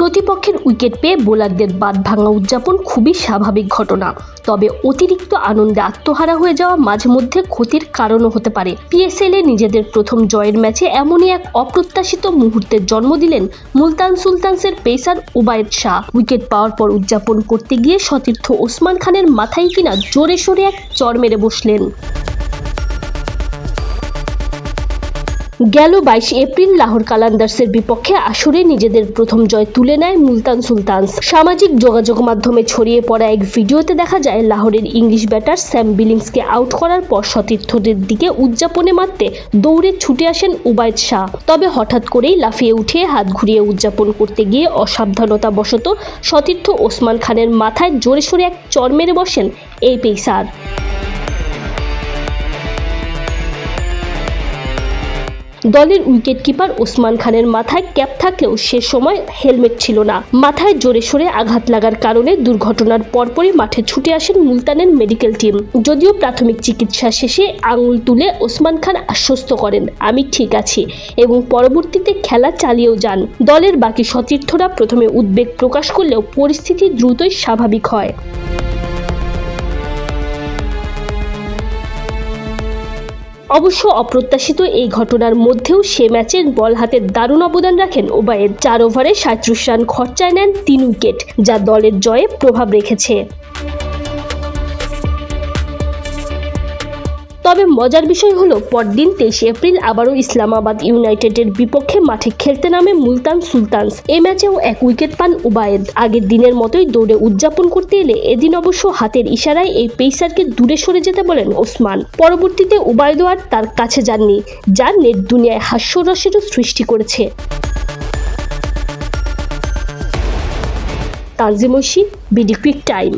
প্রতিপক্ষের উইকেট পেয়ে বোলারদের বাদ ভাঙা উদযাপন খুবই স্বাভাবিক ঘটনা। তবে অতিরিক্ত আনন্দে আত্মহারা হয়ে যাওয়া মাঝে মধ্যে ক্ষতির কারণও হতে পারে। পিএসএল এ নিজেদের প্রথম জয়ের ম্যাচে এমনই এক অপ্রত্যাশিত মুহূর্তের জন্ম দিলেন মুলতান সুলতানসের পেসার উবায়েদ শাহ। উইকেট পাওয়ার পর উদযাপন করতে গিয়ে সতীর্থ ওসমান খানের মাথায় কিনা জোরে সোরে এক চর মেরে বসলেন। গেল বাইশে এপ্রিল লাহোর কালান্দার্সের বিপক্ষে আসরে নিজেদের প্রথম জয় তুলে নেয় মুলতান সুলতানস সামাজিক যোগাযোগ মাধ্যমে ছড়িয়ে পড়া এক ভিডিওতে দেখা যায়, লাহোরের ইংলিশ ব্যাটার স্যাম বিলিংসকে আউট করার পর সতীর্থদের দিকে উদযাপনে মারতে দৌড়ে ছুটে আসেন উবায়দ শাহ। তবে হঠাৎ করেই লাফিয়ে উঠে হাত ঘুরিয়ে উদযাপন করতে গিয়ে অসাবধানতা বশত সতীর্থ ওসমান খানের মাথায় জোরে সোরে এক চর মেরে বসেন এই পেসার। দলের উইকেটকিপার ওসমান খানের মাথায় ক্যাপ থাকলেও সে সময় হেলমেট ছিল না। মাথায় জোরে সোরে আঘাত লাগার কারণে দুর্ঘটনার পরপরই মাঠে ছুটে আসেন মুলতানের মেডিকেল টিম। যদিও প্রাথমিক চিকিৎসা শেষে আঙুল তুলে ওসমান খান আশ্বস্ত করেন, আমি ঠিক আছি এবং পরবর্তীতে খেলা চালিয়েও যান। দলের বাকি সতীর্থরা প্রথমে উদ্বেগ প্রকাশ করলেও পরিস্থিতি দ্রুতই স্বাভাবিক হয়। অবশ্য অপ্রত্যাশিত এই ঘটনার মধ্যেও সে ম্যাচে বল হাতে দারুণ অবদান রাখেন ওবায়েদ চার ওভারে সাঁত্রিশ রান খরচায় নেন তিন উইকেট, যা দলের জয়ে প্রভাব রেখেছে। তবে মজার বিষয় হলো, পরদিন তেইশে এপ্রিল আবারও ইসলামাবাদ ইউনাইটেডের বিপক্ষে মাঠে খেলতে নামে মুলতান সুলতানস এ ম্যাচেও এক উইকেট পান উবায়েদ। আগের দিনের মতোই দৌড়ে উদযাপন করতে এলে এদিন অবশ্য হাতের ইশারায় এই পেসারকে দূরে সরে যেতে বলেন ওসমান। পরবর্তীতে উবায়দও আর তার কাছে যাননি, যা নেট দুনিয়ায় হাস্যরসেরও সৃষ্টি করেছে। Tanjim BD quick time.